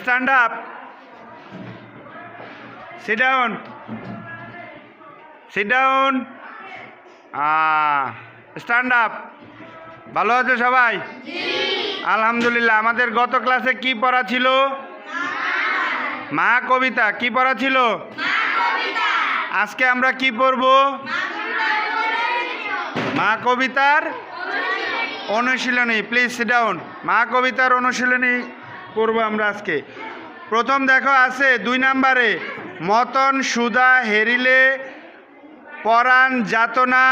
Stand up sit down sit down stand up ভালো আছে সবাই? আলহামদুলিল্লাহ। আমাদের গত ক্লাসে কি পড়া ছিল? মা কবিতা। কি পড়া ছিল? আজকে আমরা কি পড়ব? মা কবিতার অনুশীলনী। প্লিজ সিট ডাউন মা কবিতার অনুশীলনী করব আমরা আজকে। প্রথম দেখো, আছে দুই নাম্বারে, মতন সুদা হেরিলে, পরাণ যাতনা,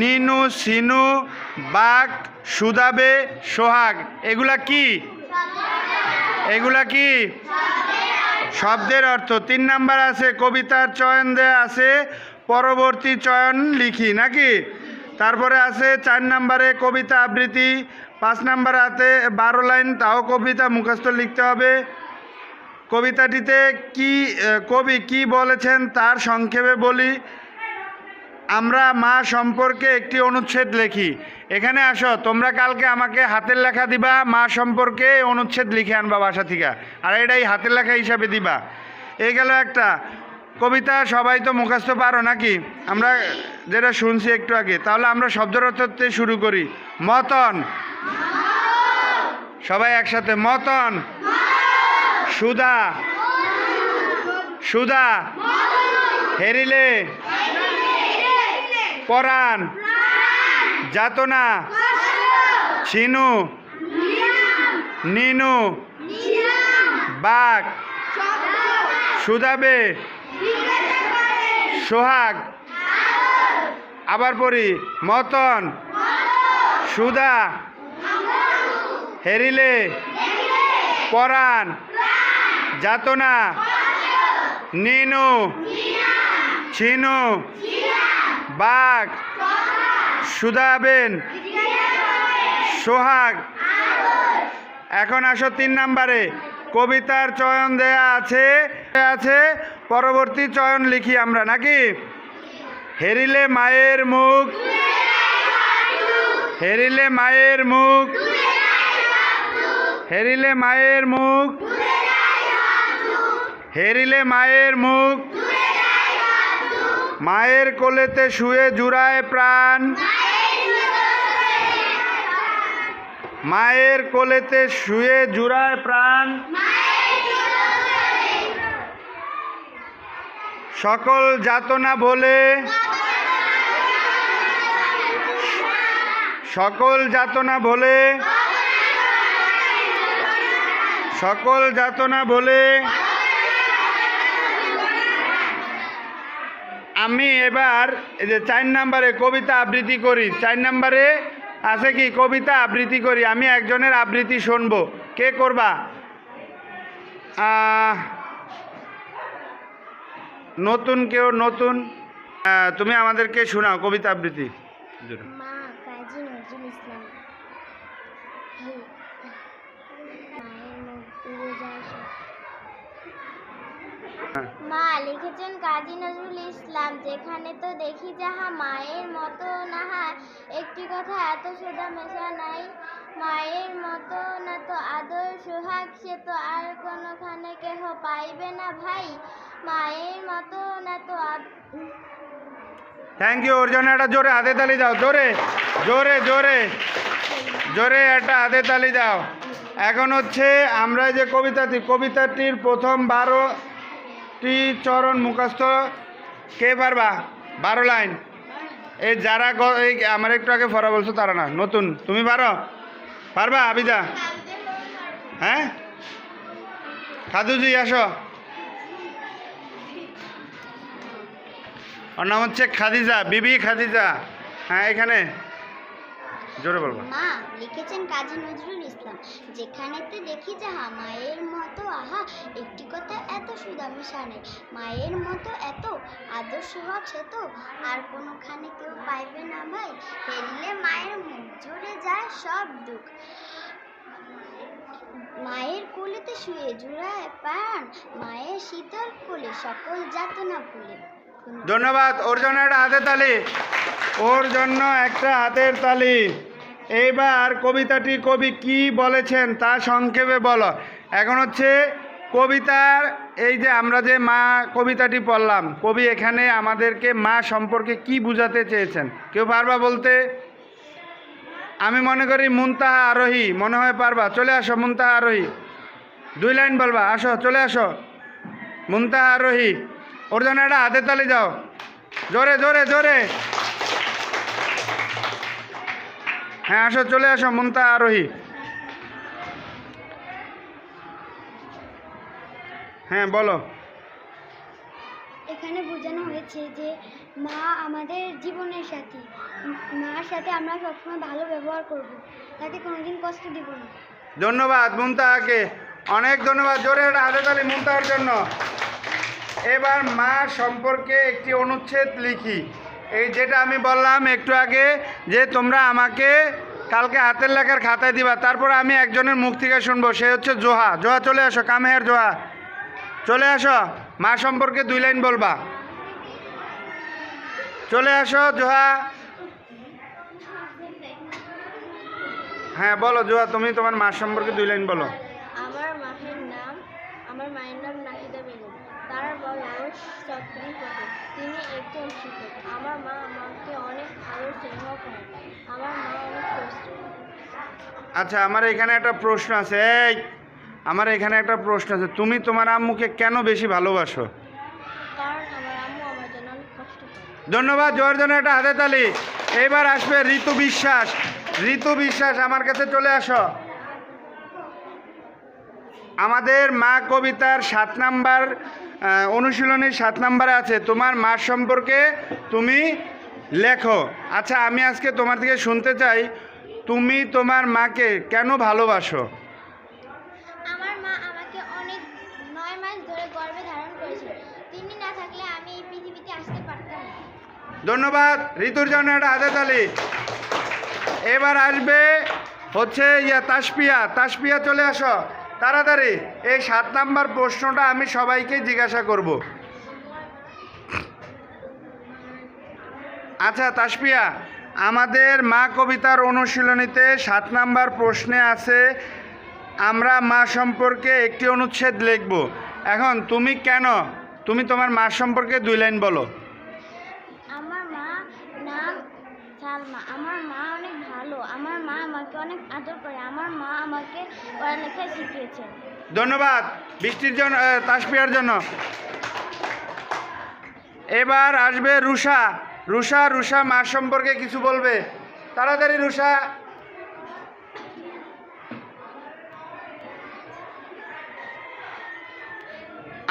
নিনু সিনু, বাঘ সুদাবে সোহাগ। এগুলা কি? এগুলা কি? শব্দের অর্থ। তিন নাম্বার আছে, কবিতার চয়ন দেয়া আছে, পরবর্তী চয়ন লিখি, নাকি? তারপরে আছে চার নাম্বারে কবিতা আবৃত্তি, পাঁচ নাম্বার হাতে বারো লাইন, তাও কবিতা মুখস্থ লিখতে হবে। কবিতাটিতে কি কবি কি বলেছেন তার সংক্ষেপে বলি। আমরা মা সম্পর্কে একটি অনুচ্ছেদ লিখি। এখানে আসো, তোমরা কালকে আমাকে হাতের লেখা দিবা, মা সম্পর্কে অনুচ্ছেদ লিখে আনবা বাসা থেকে। আর এটাই হাতের লেখা হিসাবে দিবা। এই গেল একটা। কবিতা সবাই তো মুখস্থ পারো নাকি? আমরা যেটা শুনছি একটু আগে, তাহলে আমরা শব্দের অর্থতে শুরু করি। মতন। সবাই একসাথে, মতন। সুধা সুধা হেরিলে। পরাণ। যাতনা। ছিনু। নিনু। বাঘ। সুদাবে। সোহাগ। আবার পড়ি। মতন। সুদা হেরিলে। পরাণ। যাতনা। নিনু। ছিনু। বাঘ। সুদাবেন সোহাগ। এখন আসো তিন নাম্বারে। কবিতার চয়ন দেয়া আছে। আছে। পরবর্তী চয়ন লিখি আমরা, নাকি? হেরিলে মায়ের মুখ। হেরিলে মায়ের মুখ। হেরিলে মায়ের মুখ। হেরিলে মায়ের মুখ। মায়ের কোলেতে শুয়ে জুড়ায় প্রাণ। মায়ের কোলেতে শুয়ে জুড়ায় প্রাণ। সকল যাতনা বলে, সকল যাতনা বলে, সকল যাতনা বলে, আমি এবার এই যে চার নাম্বারে কবিতা আবৃত্তি করি। চার নাম্বারে আছে কি? কবিতা আবৃত্তি করি। আমি একজনের আবৃত্তি শুনব। কে করবা? নতুন কেউ নতুন? তুমি আমাদেরকে শোনাও কবিতা আবৃত্তি। মা। হ্যাঁ। মা লিখেছেন কাজী নজরুল ইসলাম যেখানে তো দেখি যাহা মায়ের মতো নাহা একটি কথা এত সোজা মেশা নাই। মায়ের মতো না সোহাগ সে তো আর কোনোখানে কেহ পাইবে না ভাই? মায়ের মতো না তো থ্যাংক ইউ ওর জন্য একটা জোরে হাতে তালি দাও জোরে জোরে জোরে জোরে একটা হাতে তালি দাও। এখন হচ্ছে আমরা যে কবিতাটি কবিতাটির প্রথম বারোটি চরণ মুখস্থ কে পারবা? বারো লাইন। এই যারা এই আমার একটু আগে ফরা বলছো তারা না নতুন। তুমি পারো? পারবা আবিদা? হ্যাঁ? খাদুজি আসো। ওর নাম হচ্ছে খাদিজা, বিবি খাদিজা। হ্যাঁ এখানে। জোরে বলব। মা, লিখেছেন কাজী নজরুল ইসলাম। যেখানেতে দেখি যাহা মায়ের মতো, আহা, একটি কথা এত সুদামিশা নেই মায়ের মতো এত আদর্শ হক সে তো, আর কোনোখানে কেউ পাইবে না ভাই। হেরিলে মায়ের মুখ জুড়ে যায় সব দুঃখ। মায়ের কোলেতে শুয়ে জুড়ায় প্রাণ, মায়ের শীতল কোলে, সকল যাতনা ভুলে। ধন্যবাদ, ওর জন্য একটা হাতের তালি। ওর জন্য একটা হাতের তালি। এইবার কবিতাটি কবি কি বলেছেন তা সংক্ষেপে বলো। এখন হচ্ছে কবিতার এই যে আমরা যে মা কবিতাটি পড়লাম, কবি এখানে আমাদেরকে মা সম্পর্কে কি বুঝাতে চেয়েছেন? কেউ পারবা বলতে আমি মনে করি মুনতাহা আরোহী, মনে হয় পারবা। চলে আসো, মুনতাহা আরোহী। দুই লাইন বলবা, আসো, চলে আসো। মুনতাহা আরোহী। ওর জন্য একটা হাতে তালি যাও জোরে জোরে জোরে। হ্যাঁ আসো, চলে আসো, মুনতাহা আরোহী। হ্যাঁ বলো। এখানে বোঝানো হয়েছে যে মা আমাদের জীবনের সাথী। মার সাথে আমরা সবসময় ভালো ব্যবহার করব। তাকে কোনোদিন কষ্ট দিব না। ধন্যবাদ মুমতাহাকে অনেক ধন্যবাদ। জোরে হাতে তালি মুমতাহার জন্য। এবার মা সম্পর্কে একটি অনুচ্ছেদ লিখি। এই যেটা আমি বললাম একটু আগে যে তোমরা আমাকে কালকে হাতের লেখার খাতায় দিবা, তারপর আমি একজনের মুখ থেকে শুনব, সে হচ্ছে জোহা। জোহা, চলে আসো। কামেহের জোহা। চলে আসো মা সম্পর্কে দুই লাইন বলবা। চলে আসো জোহা। হ্যাঁ বলো জোহা তুমি তোমার মা সম্পর্কে দুই লাইন বলো। আমার মায়ের নাম আমার মায়ের নাম নাহিদা বেগম। তার বয়স চত্রিশ বছর। তিনি একজন শিক্ষক। আমার মা আমাকে অনেক ভালো স্নেহ করেন আমার মা অনেক আচ্ছা আমার এখানে একটা প্রশ্ন আছে। এই আমার এখানে একটা প্রশ্ন আছে তুমি তোমার আম্মুকে কেন বেশি ভালোবাসো? ধন্যবাদ জয়ের জন্য একটা হাতে তালি। এবার আসবে ঋতু বিশ্বাস। ঋতু বিশ্বাস আমার কাছে চলে আসো। আমাদের মা কবিতার সাত নাম্বার অনুশীলনীর সাত নাম্বারে আছে তোমার মা সম্পর্কে তুমি লেখো। আচ্ছা আমি আজকে তোমার থেকে শুনতে চাই তুমি তোমার মাকে কেন ভালোবাসো? ধন্যবাদ, ঋতুর জন্য একটা হাতে তালি এবার আসবে হচ্ছে ইয়া তাসপিয়া তাসপিয়া চলে আসো, তাড়াতাড়ি। এই সাত নাম্বার প্রশ্নটা আমি সবাইকে জিজ্ঞাসা করব। আচ্ছা তাসপিয়া, আমাদের মা কবিতার অনুশীলনীতে সাত নাম্বার প্রশ্নে আছে, আমরা মা সম্পর্কে একটি অনুচ্ছেদ লিখব। এখন তুমি কেন, তুমি তোমার মা সম্পর্কে দুই লাইন বলো আমার মা নাম সালমা আমার মা অনেক ভালো। আমার মা আমাকে অনেক আদর করে। আমার মা আমাকে পড়ালেখা শিখিয়েছেন ধন্যবাদ বৃষ্টির জন্য তাসপিয়ার জন্য। এবার আসবে রুষা। রুষা রুষা মা সম্পর্কে কিছু বলবে। তাড়াতাড়ি রুষা।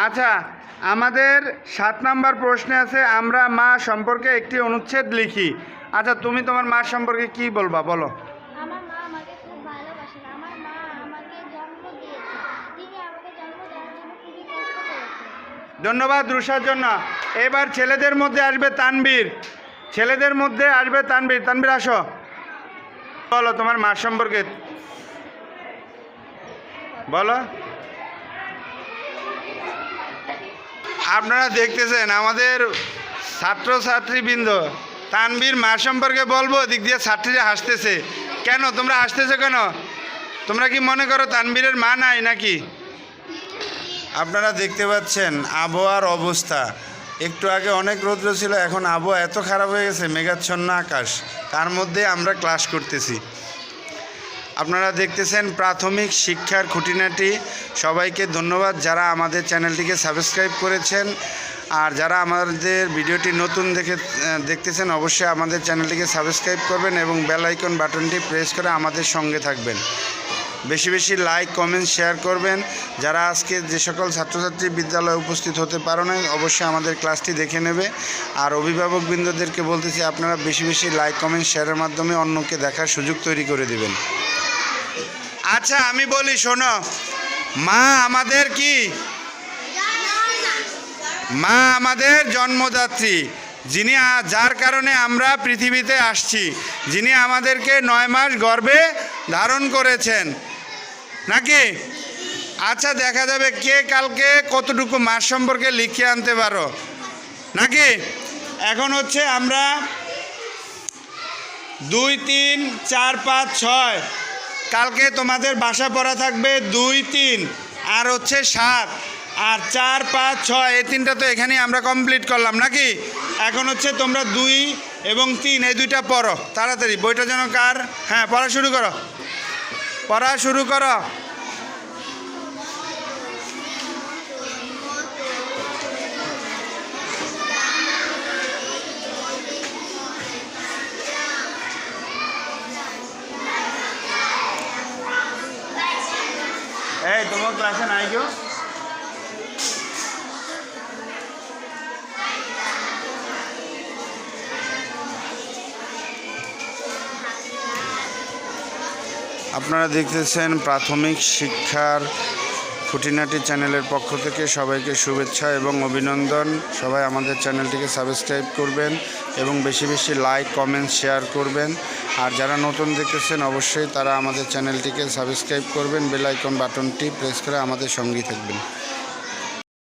আচ্ছা আমাদের সাত নাম্বার প্রশ্নে আছে, আমরা মা সম্পর্কে একটি অনুচ্ছেদ লিখি। আচ্ছা তুমি তোমার মা সম্পর্কে কি বলবা? বলো। আমার মা আমাকে খুব ভালোবাসেন। আমার মা আমাকে জন্ম দিয়েছে। তিনি আমাকে জন্ম দেওয়ার জন্য খুবই কষ্ট করেছেন। ধন্যবাদ রুষার জন্য। এবার ছেলেদের মধ্যে আসবে তানবীর ছেলেদের মধ্যে আসবে তানবীর তানবীর আসো। বলো তোমার মা সম্পর্কে। বলো। আপনারা দেখতেছেন আমাদের ছাত্রছাত্রীবৃন্দ। তানবীর মা সম্পর্কে বলব দিক দিয়ে ছাত্রীরা হাসতেছে। কেন? তোমরা হাসতেছো কেন? তোমরা কি মনে করো তানবীরের মা নাই নাকি? আপনারা দেখতে পাচ্ছেন আবহাওয়ার অবস্থা। একটু আগে অনেক রৌদ্র ছিল, এখন আবহাওয়া এত খারাপ হয়ে গেছে, মেঘাচ্ছন্ন আকাশ। তার মধ্যে আমরা ক্লাস করতেছি। আপনারা দেখতেছেন প্রাথমিক শিক্ষার খুঁটিনাটি। সবাইকে ধন্যবাদ যারা আমাদের চ্যানেলটিকে সাবস্ক্রাইব করেছেন। আর যারা আমাদের ভিডিওটি নতুন দেখে দেখতেছেন, অবশ্যই আমাদের চ্যানেলটিকে সাবস্ক্রাইব করবেন এবং বেল আইকন বাটনটি প্রেস করে আমাদের সঙ্গে থাকবেন। বেশি বেশি লাইক, কমেন্ট, শেয়ার করবেন। যারা আজকে যে সকল ছাত্রছাত্রী বিদ্যালয়ে উপস্থিত হতে পারো না অবশ্যই আমাদের ক্লাসটি দেখে নেবে। আর অভিভাবকবৃন্দদেরকে বলতেছি, আপনারা বেশি বেশি লাইক, কমেন্ট, শেয়ারের মাধ্যমে অন্যকে দেখার সুযোগ তৈরি করে দেবেন। আচ্ছা আমি বলি, শোনো, মা আমাদের কি মা আমাদের জন্মদাত্রী, যিনি যার কারণে আমরা পৃথিবীতে আসছি, যিনি আমাদেরকে নয় মাস গর্ভে ধারণ করেছেন। নাকি? আচ্ছা দেখা যাবে কে কালকে কতটুকু মাস সম্পর্কে লিখে আনতে পারো। নাকি? এখন হচ্ছে আমরা দুই, তিন, চার, পাঁচ, ছয়। কালকে তোমাদের বাসা পড়া থাকবে দুই, তিন, আর হচ্ছে সাত। আর চার, পাঁচ, ছয়, এই তিনটা তো এখানেই আমরা কমপ্লিট করলাম, নাকি? এখন হচ্ছে তোমরা দুই এবং তিন, এই দুইটা পড়ো, তাড়াতাড়ি। বইটা যেন কার? হ্যাঁ পড়া শুরু করো। পড়া শুরু করো। এই, তোমার ক্লাসে নাই কেউ আপনারা দেখতেছেন প্রাথমিক শিক্ষার খুঁটিনাটি চ্যানেলের পক্ষ থেকে সবাইকে শুভেচ্ছা এবং অভিনন্দন। সবাই আমাদের চ্যানেলটিকে সাবস্ক্রাইব করবেন এবং বেশি বেশি লাইক, কমেন্ট, শেয়ার করবেন। আর যারা নতুন দেখতেছেন, অবশ্যই তারা আমাদের চ্যানেলটিকে সাবস্ক্রাইব করবেন। বেলাইকন বাটনটি প্রেস করে আমাদের সঙ্গী থাকবেন।